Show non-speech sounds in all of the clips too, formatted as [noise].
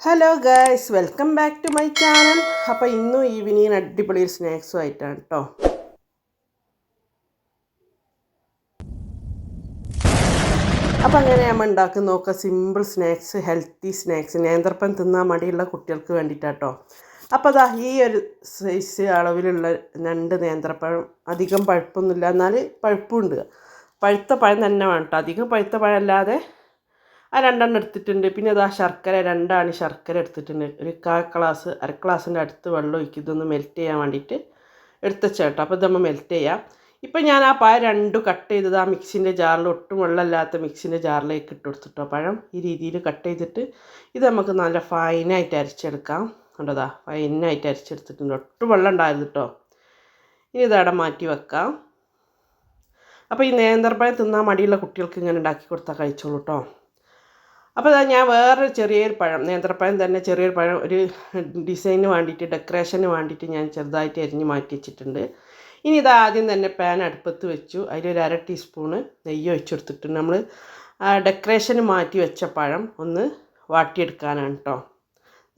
Hello guys welcome back to my channel അപ്പോൾ ഇന്നും evening അടിപൊളി ഒരു സ്നാക്സും ആയിട്ടാണ് കേട്ടോ അപ്പോൾ അങ്ങനെ നമ്മൾ ഉണ്ടാക്കുന്ന നോക്കുക സിമ്പിൾ സ്നാക്സ് ഹെൽത്തി സ്നാക്സ് നേന്ത്രപ്പം തിന്നാൻ മടിയുള്ള കുട്ടികൾക്ക് വേണ്ടിയിട്ടാട്ടോ അപ്പോൾ അതാ ഈ ഒരു സൈസ് അളവിലുള്ള രണ്ട് നേന്ത്രപ്പഴം. അധികം പഴുപ്പൊന്നുമില്ല. എന്നാൽ പഴുപ്പുണ്ട് പഴുത്ത പഴം തന്നെ വേണം കേട്ടോ അധികം പഴുത്ത പഴം അല്ലാതെ ആ രണ്ടെണ്ണം എടുത്തിട്ടുണ്ട്. പിന്നെ അതാ ശർക്കര രണ്ടാണ് ശർക്കര എടുത്തിട്ടുണ്ട്. ഒരു കാ ക്ലാസ് അര ഗ്ലാസിന്റെ അടുത്ത് വെള്ളം ഒഴിക്കും. ഇതൊന്ന് മെൽറ്റ് ചെയ്യാൻ വേണ്ടിയിട്ട് എടുത്ത ചേട്ടോ അപ്പോൾ ഇതമ്മ മെൽറ്റ് ചെയ്യാം. ഇപ്പം ഞാൻ ആ പഴം രണ്ടും കട്ട് ചെയ്തത് ആ മിക്സിന്റെ ജാറിൽ ഒട്ടും വെള്ളമില്ലാത്ത മിക്സിന്റെ ജാറിലേക്ക് ഇട്ട് കൊടുത്തിട്ടോ പഴം. ഈ രീതിയിൽ കട്ട് ചെയ്തിട്ട് ഇത് നമുക്ക് നല്ല ഫൈനായിട്ട് അരച്ചെടുക്കാം. കണ്ടതാ ഫൈനായിട്ട് അരച്ചെടുത്തിട്ടുണ്ട്. ഒട്ടും വെള്ളം ഉണ്ടായിരുന്നു കേട്ടോ. ഇനി ഇതവിടെ മാറ്റി വെക്കാം. അപ്പോൾ ഈ നേന്ത്രപ്പഴം തിന്നാൻ മടിയുള്ള കുട്ടികൾക്ക് ഇങ്ങനെ ഉണ്ടാക്കി കൊടുത്താൽ കഴിച്ചോളൂ കേട്ടോ. അപ്പോൾ ഞാൻ വേറൊരു ചെറിയൊരു പഴം നേന്ത്രപ്പഴം തന്നെ ചെറിയൊരു പഴം ഒരു ഡിസൈന് വേണ്ടിയിട്ട് ഡെക്കറേഷന് വേണ്ടിയിട്ട് ഞാൻ ചെറുതായിട്ട് എരിഞ്ഞ് മാറ്റി വെച്ചിട്ടുണ്ട്. ഇനി ഇത് ആദ്യം തന്നെ പാൻ അടുപ്പത്ത് വെച്ചു. അതിലൊരു അര ടീസ്പൂണ് നെയ്യ് ഒഴിച്ചെടുത്തിട്ടുണ്ട് നമ്മൾ ഡെക്കറേഷന് മാറ്റി വെച്ച പഴം ഒന്ന് വാട്ടിയെടുക്കാനാണ് കേട്ടോ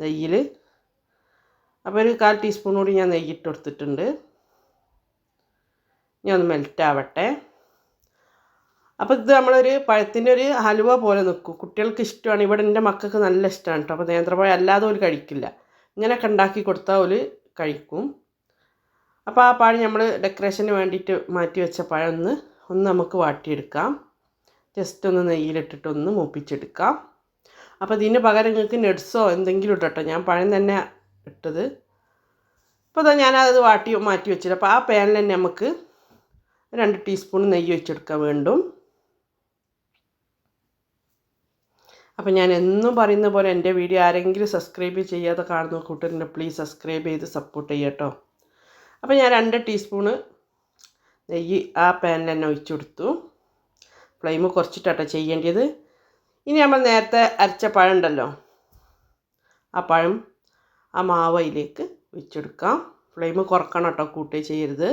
നെയ്യിൽ അപ്പോൾ ഒരു കാൽ ടീസ്പൂൺ കൂടി ഞാൻ നെയ്യിട്ട് കൊടുത്തിട്ടുണ്ട്. ഞാൻ ഒന്ന് മെൽറ്റ് ആവട്ടെ. അപ്പോൾ ഇത് നമ്മളൊരു പഴത്തിന്റെ ഒരു ഹലുവ പോലെ നിൽക്കും കുട്ടികൾക്ക് ഇഷ്ടമാണ്. ഇവിടെ എന്റെ മക്കൾക്ക് നല്ല ഇഷ്ടമാണ് കേട്ടോ. അപ്പോൾ നേന്ത്രപ്പഴം അല്ലാതെ ഒരു കഴിക്കില്ല. ഇങ്ങനെയൊക്കെ ഉണ്ടാക്കി കൊടുത്താൽ ഒരു കഴിക്കും. അപ്പോൾ ആ പഴം നമ്മൾ ഡെക്കറേഷന് വേണ്ടിയിട്ട് മാറ്റി വെച്ച പഴം ഒന്ന് ഒന്ന് നമുക്ക് വാട്ടിയെടുക്കാം. ജസ്റ്റ് ഒന്ന് നെയ്യിലിട്ടിട്ടൊന്ന് മൂപ്പിച്ചെടുക്കാം. അപ്പോൾ ഇതിന് പകരം നിങ്ങൾക്ക് നെഡ്സോ എന്തെങ്കിലും ഇട്ടോ ഞാൻ പഴം തന്നെ ഇട്ടത്. അപ്പോൾ അതാ ഞാനത് വാട്ടി മാറ്റി വെച്ചിട്ട് അപ്പോൾ ആ പാനിൽ തന്നെ നമുക്ക് രണ്ട് ടീസ്പൂൺ നെയ്യ് വെച്ചെടുക്കാൻ വേണ്ടും. അപ്പോൾ ഞാൻ എന്നും പറയുന്ന പോലെ എന്റെ വീഡിയോ ആരെങ്കിലും സബ്സ്ക്രൈബ് ചെയ്യാതെ കാണുന്ന കൂട്ടുകാരനെ പ്ലീസ് സബ്സ്ക്രൈബ് ചെയ്ത് സപ്പോർട്ട് ചെയ്യട്ടോ അപ്പോൾ ഞാൻ രണ്ട് ടീസ്പൂണ് നെയ്യ് ആ പാനിൽ തന്നെ ഒഴിച്ചു കൊടുത്തു. ഫ്ലെയിം കുറച്ചിട്ടാട്ടോ ചെയ്യേണ്ടത്. ഇനി നമ്മൾ നേരത്തെ അരച്ച പഴം ഉണ്ടല്ലോ ആ പഴം ആ മാവ് അതിലേക്ക് ഒഴിച്ചെടുക്കാം ഫ്ലെയിം കുറക്കണം കേട്ടോ കൂട്ടേ ചെയ്യരുത്.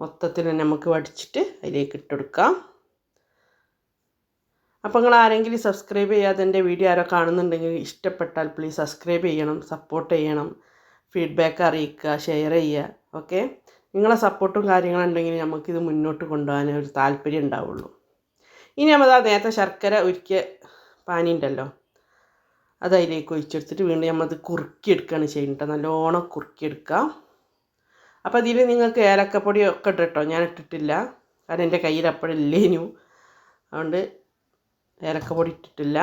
മൊത്തത്തിൽ നമുക്ക് വടിച്ചിട്ട് അതിലേക്ക് ഇട്ടെടുക്കാം അപ്പോൾ നിങ്ങൾ ആരെങ്കിലും സബ്സ്ക്രൈബ് ചെയ്യാതെ എന്റെ വീഡിയോ ആരോ കാണുന്നുണ്ടെങ്കിൽ ഇഷ്ടപ്പെട്ടാൽ പ്ലീസ് സബ്സ്ക്രൈബ് ചെയ്യണം സപ്പോർട്ട് ചെയ്യണം ഫീഡ്ബാക്ക് അറിയിക്കുക ഷെയർ ചെയ്യുക ഓക്കെ നിങ്ങളെ സപ്പോർട്ടും കാര്യങ്ങളുണ്ടെങ്കിൽ നമുക്കിത് മുന്നോട്ട് കൊണ്ടുപോകാൻ ഒരു താല്പര്യം ഉണ്ടാവുള്ളൂ. ഇനി നമ്മൾ ആ നേരത്തെ ശർക്കര ഉരുക്കിയ പാനി ഉണ്ടല്ലോ അത് അതിലേക്ക് ഒഴിച്ചെടുത്തിട്ട് വീണ്ടും നമ്മളത് കുറുക്കിയെടുക്കുകയാണ് ചെയ്യുന്നത് നല്ലോണം കുറുക്കിയെടുക്കുക അപ്പോൾ ഇതിൽ നിങ്ങൾക്ക് ഏലക്കപ്പൊടി ഒക്കെ ഇട്ടോ ഞാൻ ഇട്ടിട്ടില്ല. കാരണം എന്റെ കയ്യിൽ അപ്പോഴില്ലേനു അതുകൊണ്ട് ഏലക്കപ്പൊടി ഇട്ടിട്ടില്ല.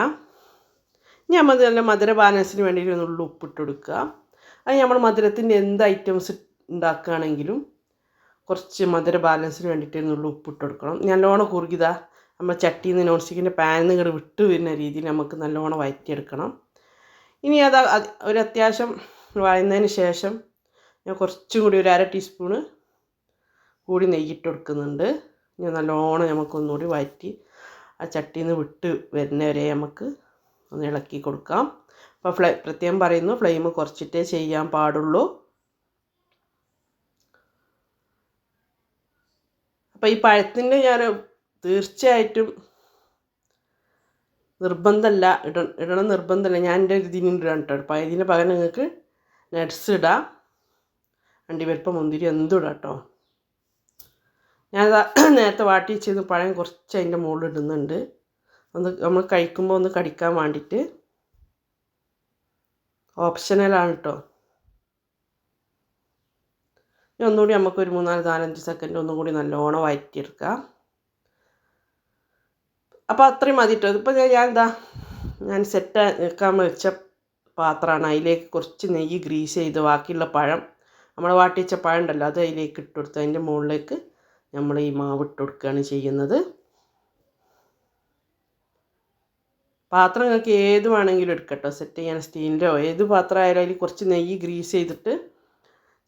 ഇനി നമ്മൾ നല്ല മധുര ബാലൻസിന് വേണ്ടിയിട്ട് ഒന്ന് ഉപ്പിട്ട് കൊടുക്കുക. അത് നമ്മൾ മധുരത്തിന്റെ എന്ത് ഐറ്റംസ് ഉണ്ടാക്കുകയാണെങ്കിലും കുറച്ച് മധുര ബാലൻസിന് വേണ്ടിയിട്ട് എന്നുള്ള ഉപ്പിട്ട് കൊടുക്കണം. നല്ലോണം കുറുകിതാ നമ്മൾ ചട്ടിയിൽ നിന്ന് നോൺ സ്റ്റിക്കിന്റെ പാനിൽ നിന്ന് ഇങ്ങോട്ട് വിട്ട് വരുന്ന രീതിയിൽ നമുക്ക് നല്ലോണം വയറ്റിയെടുക്കണം. ഇനി അത് ഒരു അത്യാവശ്യം വഴന്നതിന് ശേഷം ഞാൻ കുറച്ചും കൂടി ഒരു അര ടീസ്പൂണ് കൂടി നെയ്യിട്ട് കൊടുക്കുന്നുണ്ട്. ഞാൻ നല്ലോണം നമുക്കൊന്നുകൂടി വഴറ്റി ആ ചട്ടിയിൽ നിന്ന് വിട്ട് വരുന്നവരെ നമുക്ക് ഒന്ന് ഇളക്കി കൊടുക്കാം. അപ്പോൾ ഫ്ലെ പ്രത്യേകം പറയുന്നു ഫ്ലെയിം കുറച്ചിട്ടേ ചെയ്യാൻ പാടുള്ളൂ. അപ്പോൾ ഈ പഴത്തിന്റെ ഞാൻ തീർച്ചയായിട്ടും നിർബന്ധമല്ല ഇട ഇടണം നിർബന്ധമല്ല ഞാൻ എന്റെ ഒരു ഇതിന് ഇടാൻ കേട്ടോ. അപ്പോൾ ഇതിന് പകരം നിങ്ങൾക്ക് നട്ട്സ് ഇടാം. അണ്ടിപ്പരിപ്പ് മുന്തിരി എന്തും ഇടാം കേട്ടോ. ഞാൻ [clears throat] നേരത്തെ വാട്ടി വെച്ചിരുന്ന പഴം കുറച്ച് അതിന്റെ മുകളിൽ ഇടുന്നുണ്ട് ഒന്ന് നമ്മൾ കഴിക്കുമ്പോൾ ഒന്ന് കടിക്കാൻ വേണ്ടിയിട്ട്. ഓപ്ഷനലാണ് കേട്ടോ ഇനി ഒന്നുകൂടി നമുക്ക് ഒരു മൂന്നാൽ നാലഞ്ച് സെക്കൻഡ് ഒന്നും കൂടി നല്ലോണം വഴറ്റിയെടുക്കാം അപ്പോൾ അത്രയും മതി കേട്ടോ ഇപ്പം ഞാൻ എന്താ ഞാൻ സെറ്റ് വെക്കാൻ വെച്ച പാത്രമാണ്. അതിലേക്ക് കുറച്ച് നെയ്യ് ഗ്രീസ് ചെയ്ത് ബാക്കിയുള്ള പഴം. നമ്മൾ വാട്ടി വെച്ച പഴം ഉണ്ടല്ലോ അത് അതിലേക്ക് ഇട്ട് കൊടുത്ത്. അതിന്റെ മുകളിലേക്ക് നമ്മൾ ഈ മാവ് ഇട്ട് കൊടുക്കുകയാണ് ചെയ്യുന്നത്. പാത്രം നിങ്ങൾക്ക് ഏത് വേണമെങ്കിലും എടുക്കട്ടോ. സെറ്റ് ചെയ്യാൻ സ്റ്റീലിന്റെയോ ഏത് പാത്രം ആയാലും അതിൽ കുറച്ച് നെയ്യ് ഗ്രീസ് ചെയ്തിട്ട്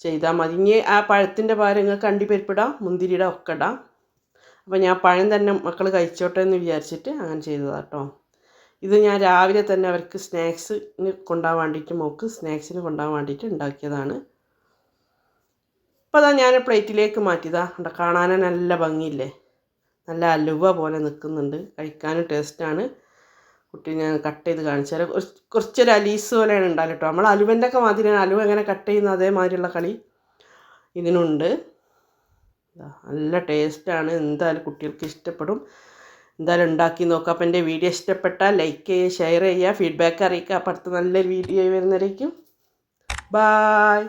ചെയ്താൽ മതി. ഇനി ആ പഴത്തിന്റെ പകരം നിങ്ങൾക്ക് അണ്ടിപ്പരിപ്പിടാം മുന്തിരിയിടാം ഒക്കെ ഇടാം. അപ്പോൾ ഞാൻ പഴം തന്നെ മക്കൾ കഴിച്ചോട്ടെ എന്ന് വിചാരിച്ചിട്ട് അങ്ങനെ ചെയ്തതാണ് കേട്ടോ ഇത് ഞാൻ രാവിലെ തന്നെ അവർക്ക് സ്നാക്സിന് കൊണ്ടുപോകാൻ വേണ്ടിയിട്ട് മോക്ക് സ്നാക്സിന് കൊണ്ടുപോകാൻ വേണ്ടിയിട്ട് ഉണ്ടാക്കിയതാണ്. അപ്പോൾ അതാ ഞാൻ പ്ലേറ്റിലേക്ക് മാറ്റിയതാ. കണ്ട കാണാൻ നല്ല ഭംഗിയില്ലേ? നല്ല അലുവ പോലെ നിൽക്കുന്നുണ്ട്. കഴിക്കാനും ടേസ്റ്റാണ്. കുട്ടി ഞാൻ കട്ട് ചെയ്ത് കാണിച്ചാൽ കുറച്ചൊരു അലീസ് പോലെയാണ് ഉണ്ടാകും കേട്ടോ. നമ്മൾ അലുവന്റെ ഒക്കെ മാതിരിയാണ്. അലുവ എങ്ങനെ കട്ട് ചെയ്യുന്ന അതേമാതിരിയുള്ള കളി ഇതിനുണ്ട്. നല്ല ടേസ്റ്റാണ്. എന്തായാലും കുട്ടികൾക്ക് ഇഷ്ടപ്പെടും. എന്തായാലും ഉണ്ടാക്കി നോക്കുക അപ്പം എന്റെ വീഡിയോ ഇഷ്ടപ്പെട്ടാൽ ലൈക്ക് ചെയ്യുക ഷെയർ ചെയ്യുക ഫീഡ്ബാക്ക് അറിയിക്കുക. അപ്പോൾ നല്ലൊരു വീഡിയോ വരുന്നതായിരിക്കും. ബായ്.